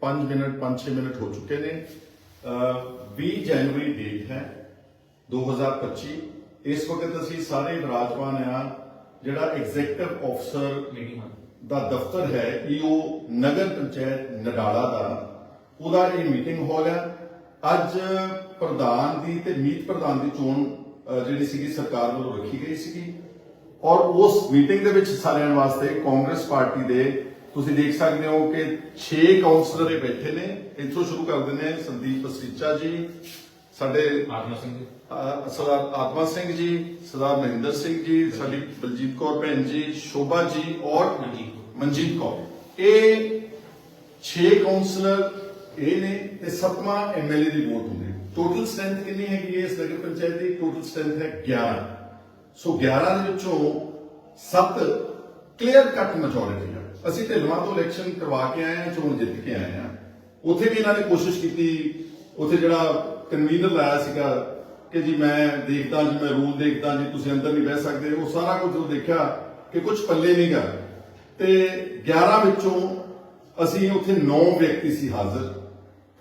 5 minute 5-6 minute ਹੋ ਚੁੱਕੇ ਨੇ। 20 ਜਨਵਰੀ ਡੇਟ ਹੈ 2025 ਇਸ ਵਕਤ ਅਸੀਂ ਸਾਰੇ ਵਿਰਾਜਮਾਨ ਆ, ਜਿਹੜਾ ਐਗਜ਼ੈਕਟਿਵ ਆਫਸਰ ਦਾ ਦਫ਼ਤਰ ਹੈ ਈਓ ਨਗਰ ਪੰਚਾਇਤ ਨਡਾਲਾ ਦਾ। ਉਹਦਾ ਇਹ ਮੀਟਿੰਗ ਹਾਲ ਹੈ। ਅੱਜ ਪ੍ਰਧਾਨ ਦੀ ਤੇ ਮੀਤ ਪ੍ਰਧਾਨ ਦੀ ਚੋਣ ਜਿਹੜੀ ਸੀਗੀ, ਸਰਕਾਰ ਵੱਲੋਂ ਰੱਖੀ ਗਈ ਸੀਗੀ। ਔਰ ਉਸ ਮੀਟਿੰਗ ਦੇ ਵਿੱਚ ਸਾਰਿਆਂ ਵਾਸਤੇ ਕਾਂਗਰਸ ਪਾਰਟੀ ਦੇ ਤੁਸੀਂ ਦੇਖ ਸਕਦੇ ਹੋ ਕਿ 6 ਕਾਉਂਸਲਰ ਇਹ ਬੈਠੇ ਨੇ ਇੱਥੋਂ ਸ਼ੁਰੂ ਕਰਦੇ ਨੇ ਸੰਦੀਪ ਪਸਰੀਚਾ ਜੀ ਸਾਡੇ ਆਤਮਾ ਸਿੰਘ ਜੀ ਅਹ ਸਰਦਾਰ ਆਤਮਾ ਸਿੰਘ ਜੀ ਸਰਦਾਰ ਮਹਿੰਦਰ ਸਿੰਘ ਜੀ ਸਾਡੀ ਬਲਜੀਤ ਕੌਰ ਭੈਣ ਜੀ ਸ਼ੋਭਾ ਜੀ ਔਰ ਮਨਜੀਤ ਕੌਰ। ਮਨਜੀਤ ਕੌਰ ਇਹ 6 ਕਾਉਂਸਲਰ ਇਹ ਨੇ ਤੇ ਸੱਤਵਾਂ ਐਮਐਲਏ ਦੀ ਵੋਟ ਹੁੰਦੀ ਹੈ ਟੋਟਲ ਸਟਰੈਂਥ ਕਿੰਨੀ ਹੈਗੀ ਹੈ ਇਸ ਨਗਰ ਪੰਚਾਇਤ ਦੀ ਟੋਟਲ ਸਟਰੈਂਥ ਹੈ 11 ਸੋ 11 ਦੇ ਵਿੱਚੋਂ 7 ਕਲੀਅਰ ਕੱਟ ਮੈਜੋਰਿਟੀ ਆ ਅਸੀਂ ਢਿਲਵਾਂ ਤੋਂ ਇਲੈਕਸ਼ਨ ਕਰਵਾ ਕੇ ਆਏ ਆ ਚੋਣ ਜਿੱਤ ਕੇ ਆਏ ਆ ਉੱਥੇ ਵੀ ਇਹਨਾਂ ਨੇ ਕੋਸ਼ਿਸ਼ ਕੀਤੀ, ਉੱਥੇ ਜਿਹੜਾ ਕਨਵੀਨਰ ਲਾਇਆ ਸੀਗਾ ਕਿ ਜੀ ਮੈਂ ਦੇਖਦਾ, ਜੀ ਮੈਂ ਰੂਲ ਦੇਖਦਾ, ਜੀ ਤੁਸੀਂ ਅੰਦਰ ਨਹੀਂ ਬਹਿ ਸਕਦੇ। ਉਹ ਸਾਰਾ ਕੁਝ ਉਹ ਦੇਖਿਆ ਕਿ ਕੁਝ ਪੱਲੇ ਨਹੀਂ ਗਾ। ਤੇ 11 ਵਿੱਚੋਂ ਅਸੀਂ ਉੱਥੇ 9 ਵਿਅਕਤੀ ਸੀ ਹਾਜ਼ਰ।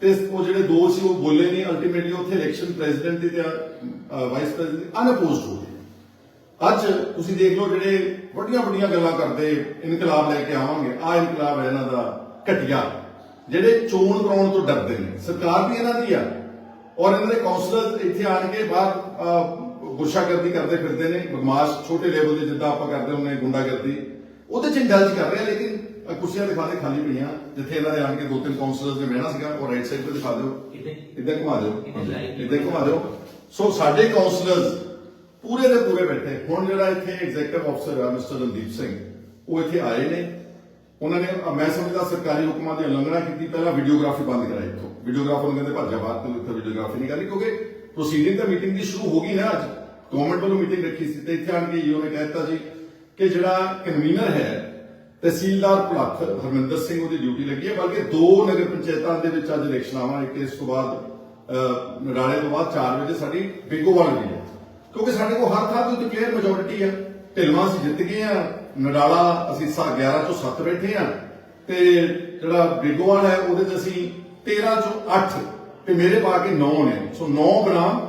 ਤੇ ਉਹ ਜਿਹੜੇ ਦੋ ਸੀ, ਉਹ ਬੋਲੇ ਨਹੀਂ। ਅਲਟੀਮੇਟਲੀ ਉੱਥੇ ਇਲੈਕਸ਼ਨ ਪ੍ਰੈਜ਼ੀਡੈਂਟ ਦੀ ਤੇ ਵਾਈਸ ਪ੍ਰੈਜ਼ੀਡੈਂਟ ਅਨਪੋਜ਼ਡ ਹੋ ਗਏ। ਅੱਜ ਤੁਸੀਂ ਦੇਖ ਲਓ ਜਿਹੜੇ ਵੱਡੀਆਂ ਵੱਡੀਆਂ ਗੱਲਾਂ ਕਰਦੇ ਇਨਕਲਾਬ ਲੈ ਕੇ ਆਵਾਂਗੇ ਆ ਇਨਕਲਾਬ ਹੈ ਇਹਨਾਂ ਦਾ ਘਟਿਆ ਜਿਹੜੇ ਚੋਣ ਕਰਾਉਣ ਤੋਂ ਡਰਦੇ ਨੇ ਸਰਕਾਰ ਵੀ ਇਹਨਾਂ ਦੀ ਆ। ਔਰ ਇਹਨਾਂ ਦੇ ਕਾਉਂਸਲਰ ਇੱਥੇ ਆਣ ਕੇ ਬਾਹਰ ਗੁੱਸਾਗਰਦੀ ਕਰਦੇ ਫਿਰਦੇ ਨੇ ਬਦਮਾਸ਼ ਛੋਟੇ ਲੈਵਲ ਦੇ ਜਿੱਦਾਂ ਆਪਾਂ ਕਰਦੇ ਹੁੰਦੇ ਗੁੰਡਾਗਰਦੀ। ਉਹਦੇ ਚ ਇੰਡਲਜ ਕਰ ਰਹੇ ਆ ਲੇਕਿਨ ਕੁਰਸੀਆਂ ਦਿਖਾ ਦੇ ਖਾਲੀ ਪਈਆਂ ਜਿੱਥੇ ਇਹਨਾਂ ਦੇ ਆਣ ਕੇ ਦੋ ਤਿੰਨ ਕਾਉਂਸਲਰਸ ਨੇ ਬਹਿਣਾ ਸੀਗਾ ਉਹ ਰਾਈਟ ਸਾਈਡ ਤੇ ਦਿਖਾ ਦਿਓ। ਇੱਦਾਂ ਘੁਮਾ ਦਿਓ। ਇੱਦਾਂ ਘੁਮਾ ਦਿਓ। ਸੋ ਸਾਡੇ ਕਾਉਂਸਲਰਸ ਪੂਰੇ ਦੇ ਪੂਰੇ ਬੈਠੇ ਹੁਣ ਜਿਹੜਾ ਇੱਥੇ ਐਗਜ਼ੈਕਟਿਵ ਅਫਸਰ ਆ ਮਿਸਟਰ ਰਣਦੀਪ ਸਿੰਘ ਉਹ ਇੱਥੇ ਆਏ ਨੇ। ਉਹਨਾਂ ਨੇ ਮੈਂ ਸਮਝਦਾ ਸਰਕਾਰੀ ਹੁਕਮਾਂ ਦੀ ਉਲੰਘਣਾ ਕੀਤੀ ਪਹਿਲਾਂ ਵੀਡੀਓਗ੍ਰਾਫੀ ਬੰਦ ਕਰਾਈ ਇੱਥੋਂ। ਵੀਡੀਓਗ੍ਰਾਫਰ ਨੂੰ ਕਹਿੰਦੇ ਭੱਜਾ ਬਾਹਰ ਤੋਂ ਇੱਥੇ ਵੀਡੀਓਗ੍ਰਾਫੀ ਨਹੀਂ ਕਰਨੀ ਕਿਉਂਕਿ ਪ੍ਰੋਸੀਡਿੰਗ ਤਾਂ ਮੀਟਿੰਗ ਦੀ ਸ਼ੁਰੂ ਹੋ ਗਈ ਨਾ ਅੱਜ। ਗਵਰਨਮੈਂਟ ਵੱਲੋਂ ਮੀਟਿੰਗ ਰੱਖੀ ਸੀ ਤੇ ਇੱਥੇ ਆਣ ਕੇ ਈਓ ਨੇ ਕਹਿਤਾ ਜੀ ਕਿ ਜਿਹੜਾ ਕਨਵੀਨਰ ਹੈ ਤਹਿਸੀਲਦਾਰ ਭਲੱਖ ਹਰਮਿੰਦਰ ਸਿੰਘ ਉਹਦੀ ਡਿਊਟੀ ਲੱਗੀ ਹੈ। ਬਲਕਿ ਦੋ ਨਗਰ ਪੰਚਾਇਤਾਂ ਦੇ ਵਿੱਚ ਅੱਜ ਇਲੈਕਸ਼ਨ ਆਵਾਂ ਇੱਕ ਇਸ ਤੋਂ ਬਾਅਦ ਅਹ, ਤੋਂ ਬਾਅਦ 4 ਵਜੇ ਸਾਡੀ ਬਿੱਗੋਵਾਲ ਵੀ ਹੈ। ਕਿਉਂਕਿ ਸਾਡੇ ਕੋਲ ਹਰ ਥਾਂ ਤੇ ਕਲੀਅਰ ਮੈਜੋਰਿਟੀ ਹੈ ਢਿਲਵਾਂ ਅਸੀਂ ਜਿੱਤ ਗਏ ਆ, ਨਡਾਲਾ ਅਸੀਂ 11 ਚੋਂ 7 ਬੈਠੇ ਆ ਤੇ ਜਿਹੜਾ ਬਿੱਗੋਵਾਲ ਹੈ, ਉਹਦੇ 'ਚ ਅਸੀਂ 13 ਚੋਂ 8 ਤੇ ਮੇਰੇ ਪਾ ਕੇ 9 ਨੇ। ਸੋ 9 ਬਨਾਮ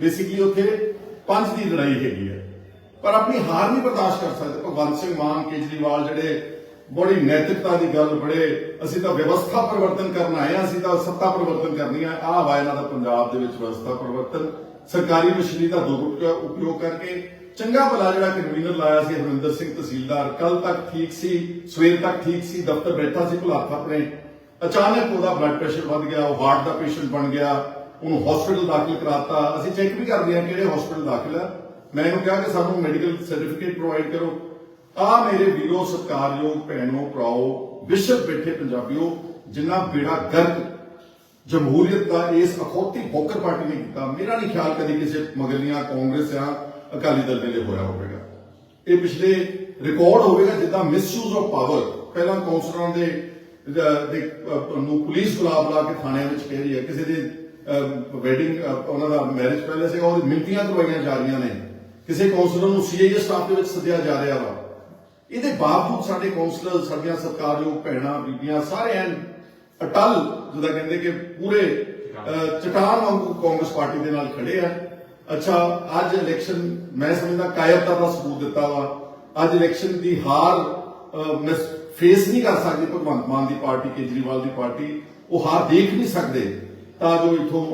ਬੇਸਿਕਲੀ ਉੱਥੇ 5 ਦੀ ਲੜਾਈ ਹੈਗੀ ਹੈ ਪਰ ਆਪਣੀ ਹਾਰ ਨਹੀਂ ਬਰਦਾਸ਼ਤ ਕਰ ਸਕਦੇ। ਭਗਵੰਤ ਸਿੰਘ ਮਾਨ, ਕੇਜਰੀਵਾਲ ਜਿਹੜੇ ਬੜੀ ਨੈਤਿਕਤਾ ਦੀ ਗੱਲ ਬੜੇ, ਅਸੀਂ ਤਾਂ ਵਿਵਸਥਾ ਪਰਿਵਰਤਨ ਕਰਨ ਆਏ ਆ, ਅਸੀਂ ਤਾਂ ਸੱਤਾ ਪਰਿਵਰਤਨ ਕਰਨੀ ਆ। ਆਹ ਵਾ ਇਹਨਾਂ ਦਾ ਪੰਜਾਬ ਦੇ ਵਿੱਚ ਵਿਵਸਥਾ ਪਰਿਵਰਤਨ। ਸਰਕਾਰੀ ਮਸ਼ੀਨਰੀ ਦਾ ਦੁਰਉਪਯੋਗ ਉਪਯੋਗ ਕਰਕੇ ਚੰਗਾ ਭਲਾ ਜਿਹੜਾ ਕਨਵੀਨਰ ਲਾਇਆ ਸੀ ਹਰਵਿੰਦਰ ਸਿੰਘ ਤਹਿਸੀਲਦਾਰ ਕੱਲ ਤੱਕ ਠੀਕ ਸੀ, ਸਵੇਰ ਤੱਕ ਠੀਕ ਸੀ, ਦਫ਼ਤਰ ਬੈਠਾ ਸੀ ਭੁਲਾਥ ਆਪਣੇ। ਅਚਾਨਕ ਉਹਦਾ ਬਲੱਡ ਪ੍ਰੈਸ਼ਰ ਵੱਧ ਗਿਆ, ਉਹ ਹਾਰਟ ਦਾ ਪੇਸ਼ੈਂਟ ਬਣ ਗਿਆ, ਉਹਨੂੰ ਹਸਪੀਟਲ ਦਾਖਲ ਕਰਾਤਾ। ਅਸੀਂ ਚੈੱਕ ਵੀ ਕਰਦੇ ਹਾਂ ਕਿਹੜੇ ਹਸਪੀਟਲ ਦਾਖਲ ਹੈ ਮੈਂ ਇਹਨੂੰ ਕਿਹਾ ਕਿ ਸਾਨੂੰ ਮੈਡੀਕਲ ਸਰਟੀਫਿਕੇਟ ਪ੍ਰੋਵਾਈਡ ਕਰੋ। ਆ ਮੇਰੇ ਵੀਰੋ, ਸਤਿਕਾਰਯੋਗ ਭੈਣੋ, ਭਰਾਓ, ਵਿਸ਼ਵ ਬੈਠੇ ਪੰਜਾਬੀਓ, ਜਿੰਨਾ ਬੇੜਾ ਗਰਕ ਜਮਹੂਰੀਅਤ ਦਾ ਇਸ ਅਖੌਤੀ ਬੋਕਰ ਪਾਰਟੀ ਨੇ ਕੀਤਾ। ਮੇਰਾ ਨਹੀਂ ਖਿਆਲ ਕਦੀ ਕਿਸੇ ਮਗਰਲੀਆਂ ਕਾਂਗਰਸ ਜਾਂ ਅਕਾਲੀ ਦਲ ਵੇਲੇ ਹੋਇਆ ਹੋਵੇਗਾ। ਇਹ ਪਿਛਲੇ ਰਿਕਾਰਡ ਹੋਵੇਗਾ ਜਿੱਦਾਂ ਮਿਸਯੂਜ਼ ਆਫ ਪਾਵਰ ਪਹਿਲਾਂ ਕੌਂਸਲਰਾਂ ਦੇ ਦੇ, ਨੂੰ ਪੁਲਿਸ ਬੁਲਾ ਬੁਲਾ ਕੇ ਥਾਣਿਆਂ ਵਿੱਚ ਕਹਿ ਰਹੀ ਹੈ। ਕਿਸੇ ਦੇ ਵੈਡਿੰਗ ਉਹਨਾਂ ਦਾ ਮੈਰਿਜ ਪਹਿਲੇ ਹੈ ਉਹ ਮਿੰਟੀਆਂ ਕਰਵਾਈਆਂ ਜਾ ਰਹੀਆਂ ਨੇ। ਕਿਸੇ ਕੌਂਸਲਰ ਨੂੰ ਸੀਆਈਏ ਸਟਾਫ ਦੇ ਵਿੱਚ ਸੱਦਿਆ ਜਾ ਰਿਹਾ ਵਾ। ਇਹਦੇ ਬਾਵਜੂਦ ਸਾਡੇ ਕੌਂਸਲਰ ਸਾਡੀਆਂ ਸਰਕਾਰਯੋਗ ਭੈਣਾਂ ਬੀਬੀਆਂ ਸਾਰੇ ਐਨ ਅਟਲ ਜਿਹਦਾ ਕਹਿੰਦੇ ਕਿ ਪੂਰੇ ਚਟਾਨ ਵਾਂਗੂ ਕਾਂਗਰਸ ਪਾਰਟੀ ਦੇ ਨਾਲ ਖੜੇ ਆ। ਅੱਛਾ, ਅੱਜ ਇਲੈਕਸ਼ਨ ਮੈਂ ਸਮਝਦਾ ਕਾਇਰਤਾ ਦਾ ਸਬੂਤ ਦਿੱਤਾ ਵਾ। ਅੱਜ ਇਲੈਕਸ਼ਨ ਦੀ ਹਾਰ ਮੈਂ ਫੇਸ ਨਹੀਂ ਕਰ ਸਕਦੀ ਭਗਵੰਤ ਮਾਨ ਦੀ ਪਾਰਟੀ, ਕੇਜਰੀਵਾਲ ਦੀ ਪਾਰਟੀ। ਉਹ ਹਾਰ ਦੇਖ ਨਹੀਂ ਸਕਦੇ। ਤਾਂ ਜੋ ਇਥੋਂ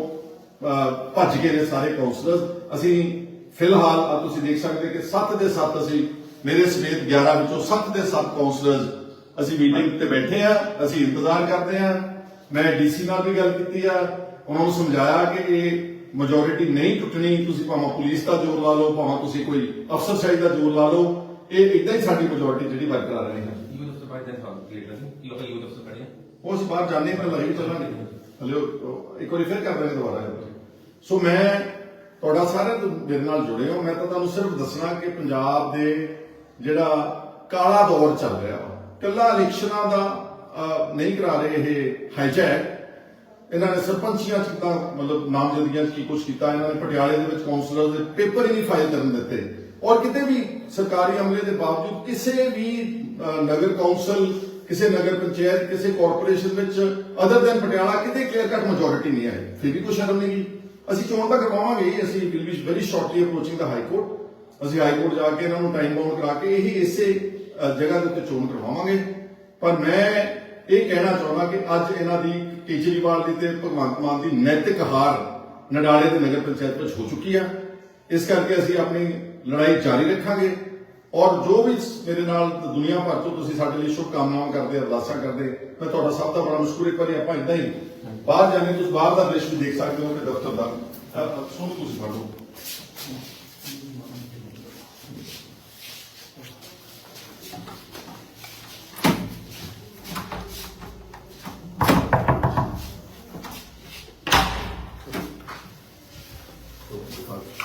ਭੱਜ ਗਏ ਨੇ ਸਾਰੇ ਕਾਉਂਸਲਰ ਅਸੀਂ ਫਿਲਹਾਲ ਆ ਤੁਸੀਂ ਦੇਖ ਸਕਦੇ ਕਿ 7 ਦੇ 7 ਅਸੀਂ, ਮੇਰੇ ਸਮੇਤ 11 ਵਿੱਚੋਂ 7 ਦੇ 7 ਕਾਉਂਸਲਰਸ ਅਸੀਂ ਮੀਟਿੰਗ ਤੇ ਬੈਠੇ ਆ, ਅਸੀਂ ਇੰਤਜ਼ਾਰ ਕਰਦੇ ਆ। ਮੈਂ ਡੀਸੀ ਨਾਲ ਵੀ ਗੱਲ ਕੀਤੀ ਆ ਉਹਨਾਂ ਨੂੰ ਸਮਝਾਇਆ ਕਿ ਇਹ ਮੈਜੋਰਿਟੀ ਨਹੀਂ ਟੁੱਟਣੀ ਤੁਸੀਂ ਭਾਵੇਂ ਪੁਲਿਸ ਦਾ ਜ਼ੋਰ ਲਾ ਲਓ ਭਾਵੇਂ ਤੁਸੀਂ ਕੋਈ ਅਫਸਰਸ਼ਾਹੀ ਦਾ ਜ਼ੋਰ ਲਾ ਲਓ ਇਹ ਇਦਾਂ ਹੀ ਸਾਡੀ ਮੈਜੋਰਿਟੀ ਜਿਹੜੀ ਬਰਕਰਾਰ ਰਹੇਗੀ ਯੂਥ ਅਫਸਰ ਪਾਰਟੀ ਦਾ ਸਵਾਲ ਕਲੀਅਰ ਕਰ ਦਿਓ ਲੋਕਲ ਯੂਥ ਅਫਸਰ ਪੜਿਆ ਉਹ ਅਸੀਂ ਬਾਹਰ ਜਾਣੇ ਪਰ ਲਾਈਵ ਚੱਲਾਂਗੇ। ਹਲੇ ਇੱਕ ਵਾਰੀ ਫਿਰ ਕਰ ਦਾਂਗੇ ਦੁਬਾਰਾ ਸੋ ਮੈਂ ਤੁਹਾਡਾ ਸਾਰਿਆਂ ਤੋਂ ਮੇਰੇ ਨਾਲ ਜੁੜੇ ਹੋ। ਮੈਂ ਤਾਂ ਤੁਹਾਨੂੰ ਸਿਰਫ ਦੱਸਣਾ ਕਿ ਪੰਜਾਬ ਦੇ ਜਿਹੜਾ ਕਾਲਾ ਦੌਰ ਚੱਲ ਰਿਹਾ ਵਾ ਕੱਲਾ ਇਲੈਕਸ਼ਨਾਂ ਦਾ ਨਹੀਂ ਕਰਾ ਰਹੇ ਇਹ ਹਾਈਜੈਕ ਇਹਨਾਂ ਨੇ ਸਰਪੰਚੀਆਂ ਚ ਤਾਂ ਮਤਲਬ ਨਾਮਜ਼ਦਗੀਆਂ ਚ ਕੀ ਕੁਛ ਕੀਤਾ? ਇਹਨਾਂ ਨੇ ਪਟਿਆਲੇ ਦੇ ਵਿੱਚ ਕਾਉਂਸਲਰ ਦੇ ਪੇਪਰ ਹੀ ਨਹੀਂ ਫਾਈਲ ਕਰਨ ਦਿੱਤੇ। ਔਰ ਕਿਤੇ ਵੀ ਸਰਕਾਰੀ ਅਮਲੇ ਦੇ ਬਾਵਜੂਦ ਕਿਸੇ ਵੀ ਨਗਰ ਕੌਂਸਲ ਕਿਸੇ ਨਗਰ ਪੰਚਾਇਤ, ਕਿਸੇ ਕਾਰਪੋਰੇਸ਼ਨ ਵਿੱਚ ਅਦਰ ਦੈਨ ਪਟਿਆਲਾ ਕਿਤੇ ਕਲੀਅਰ ਕੱਟ ਮੈਜੋਰਿਟੀ ਨਹੀਂ ਆਈ ਫਿਰ ਵੀ ਕੋਈ ਸ਼ਰਮ ਨਹੀਂ ਗਈ। ਅਸੀਂ ਚੋਣ ਤਾਂ ਕਰਵਾਵਾਂਗੇ ਹੀ। ਅਸੀਂ will be very shortly approaching the high court ਅਸੀਂ ਹਾਈ ਕੋਰਟ ਜਾ ਕੇ ਇਹਨਾਂ ਨੂੰ ਟਾਈਮ ਬਾਉਂਡ ਕਰਾ ਕੇ ਇਹੀ ਇਸੇ ਜਗ੍ਹਾ ਦੇ ਉੱਤੇ ਚੋਣ ਕਰਵਾਵਾਂਗੇ। ਪਰ ਮੈਂ ਇਹ ਕਹਿਣਾ ਚਾਹੁੰਦਾ ਕਿ ਅੱਜ ਇਹਨਾਂ ਦੀ ਕੇਜਰੀਵਾਲ ਦੀ ਤੇ ਭਗਵੰਤ ਮਾਨ ਦੀ ਨੈਤਿਕ ਹਾਰ ਨਡਾਲੇ ਦੇ ਨਗਰ ਪੰਚਾਇਤ ਵਿੱਚ ਹੋ ਚੁੱਕੀ ਆ। ਇਸ ਕਰਕੇ ਅਸੀਂ ਆਪਣੀ ਲੜਾਈ ਜਾਰੀ ਰੱਖਾਂਗੇ ਔਰ ਜੋ ਵੀ ਮੇਰੇ ਨਾਲ ਦੁਨੀਆ ਭਰ ਤੋਂ ਤੁਸੀਂ ਸਾਡੇ ਲਈ ਸ਼ੁਭ ਕਾਮਨਾਵਾਂ ਕਰਦੇ ਅਰਦਾਸਾਂ ਕਰਦੇ ਮੈਂ ਤੁਹਾਡਾ ਸਭ ਦਾ ਬੜਾ ਮਸ਼ਕੂਰ ਇੱਕ ਵਾਰੀ ਆਪਾਂ ਇਦਾਂ ਹੀ ਬਾਹਰ ਜਾਣੇ ਤੁਸੀਂ ਬਾਹਰ ਦਾ ਦ੍ਰਿਸ਼ ਵੀ ਦੇਖ ਸਕਦੇ ਹੋ ਕਿ ਦਫ਼ਤਰ ਦਾ। ਅ, ਸੋਨੂੰ ਤੁਸੀਂ ਫੜ ਲਓ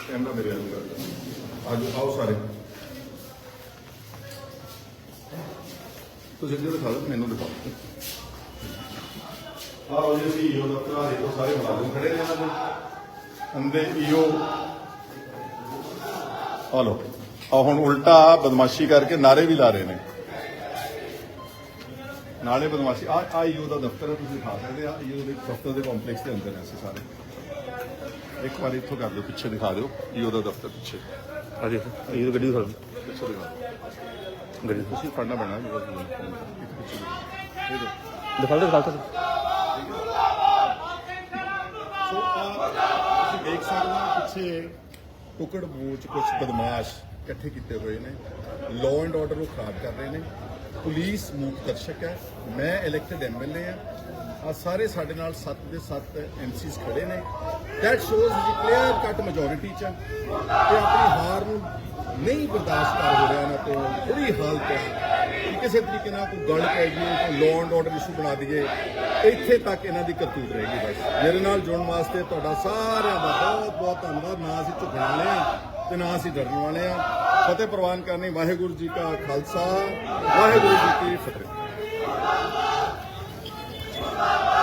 ਕੈਮਰਾ ਮੇਰੇ ਵੱਲ ਕਰ ਅੱਜ ਆਓ ਸਾਰੇ। ਤੁਸੀਂ ਅੱਗੇ ਦਿਖਾ ਦਿਓ, ਮੈਨੂੰ ਦਿਖਾਓ। ਆਓ ਜੀ ਅਸੀਂ ਈਓ ਦਫ਼ਤਰ ਆ ਦੇਖੋ ਸਾਰੇ ਮੁਲਾਜ਼ਮ ਖੜੇ ਨੇ ਇਹਨਾਂ ਦੇ। ਅੰਦੇ ਈਓ। ਆ ਲੋ ਆ ਹੁਣ ਉਲਟਾ ਬਦਮਾਸ਼ੀ ਕਰਕੇ ਨਾਰੇ ਵੀ ਲਾ ਰਹੇ ਨੇ। ਨਾਲੇ ਬਦਮਾਸ਼ੀ। ਆ ਆ ਈਓ ਦਾ ਦਫ਼ਤਰ ਤੁਸੀਂ ਦਿਖਾ ਸਕਦੇ ਆ। ਈਓ ਦੇ ਦਫ਼ਤਰ ਦੇ ਕੰਪਲੈਕਸ ਦੇ ਅੰਦਰ ਹੈ ਸਾਰੇ। ਇੱਕ ਵਾਰ ਇੱਥੋਂ ਕਰ ਦਿਓ, ਪਿੱਛੇ ਦਿਖਾ ਦਿਓ। ਈਓ ਦਾ ਦਫ਼ਤਰ ਪਿੱਛੇ। ਆ ਦੇਖੋ ਇਹ ਤਾਂ ਗੱਡੀ ਦਿਖਾ ਦਿਓ। ਪਿੱਛੇ। ਗੱਡੀ ਤੁਸੀਂ ਫੜਨਾ ਪੈਣਾ। ਦਿਖਾ ਦਿਖਾ ਸੋ ਤੁਸੀਂ ਦੇਖ ਸਕਦੇ ਹੋ ਟੁਕੜ ਬੂਚ ਕੁਝ ਬਦਮਾਸ਼ ਇਕੱਠੇ ਕੀਤੇ ਹੋਏ ਨੇ ਲਾਅ ਐਂਡ ਆਰਡਰ ਨੂੰ ਖਰਾਬ ਕਰ ਰਹੇ ਨੇ ਪੁਲਿਸ ਮੂਕ ਦਰਸ਼ਕ ਹੈ ਮੈਂ ਇਲੈਕਟਡ ਐਮਐਲਏ ਆ ਆ ਸਾਰੇ ਸਾਡੇ ਨਾਲ 7 ਦੇ 7 ਐਮਸੀਸ ਖੜੇ ਨੇ। That shows the clear cut majority ਚ ਆ। ਤੇ ਆਪਣੀ ਹਾਰ ਨੂੰ ਨਹੀਂ ਬਰਦਾਸ਼ਤ ਕਰ ਹੋ ਰਿਹਾ ਇਹਨਾਂ ਤੋਂ ਬੁਰੀ ਹਾਲਤ ਹੈ। ਕਿਸੇ ਤਰੀਕੇ ਨਾਲ ਕੋਈ ਗੱਲ ਪੈ ਗਈ, ਕੋਈ ਲਾਅ ਐਂਡ ਆਰਡਰ ਇਸ਼ੂ ਬਣਾ ਦਈਏ, ਇੱਥੇ ਤੱਕ ਇਹਨਾਂ ਦੀ ਕਰਤੂਤ ਰਹੇਗੀ ਬਸ। ਮੇਰੇ ਨਾਲ ਜੁੜਨ ਵਾਸਤੇ ਤੁਹਾਡਾ ਸਾਰਿਆਂ ਦਾ ਬਹੁਤ ਬਹੁਤ ਧੰਨਵਾਦ। ਨਾ ਅਸੀਂ ਝੁਕਣ ਵਾਲੇ ਹਾਂ ਤੇ ਨਾ ਅਸੀਂ ਡਰਨ ਵਾਲੇ ਹਾਂ। ਫਤਿਹ ਪ੍ਰਵਾਨ ਕਰਨੀ ਵਾਹਿਗੁਰੂ ਜੀ ਕਾ ਖਾਲਸਾ, ਵਾਹਿਗੁਰੂ ਜੀ ਕੀ ਫਤਿਹ। Mustafa!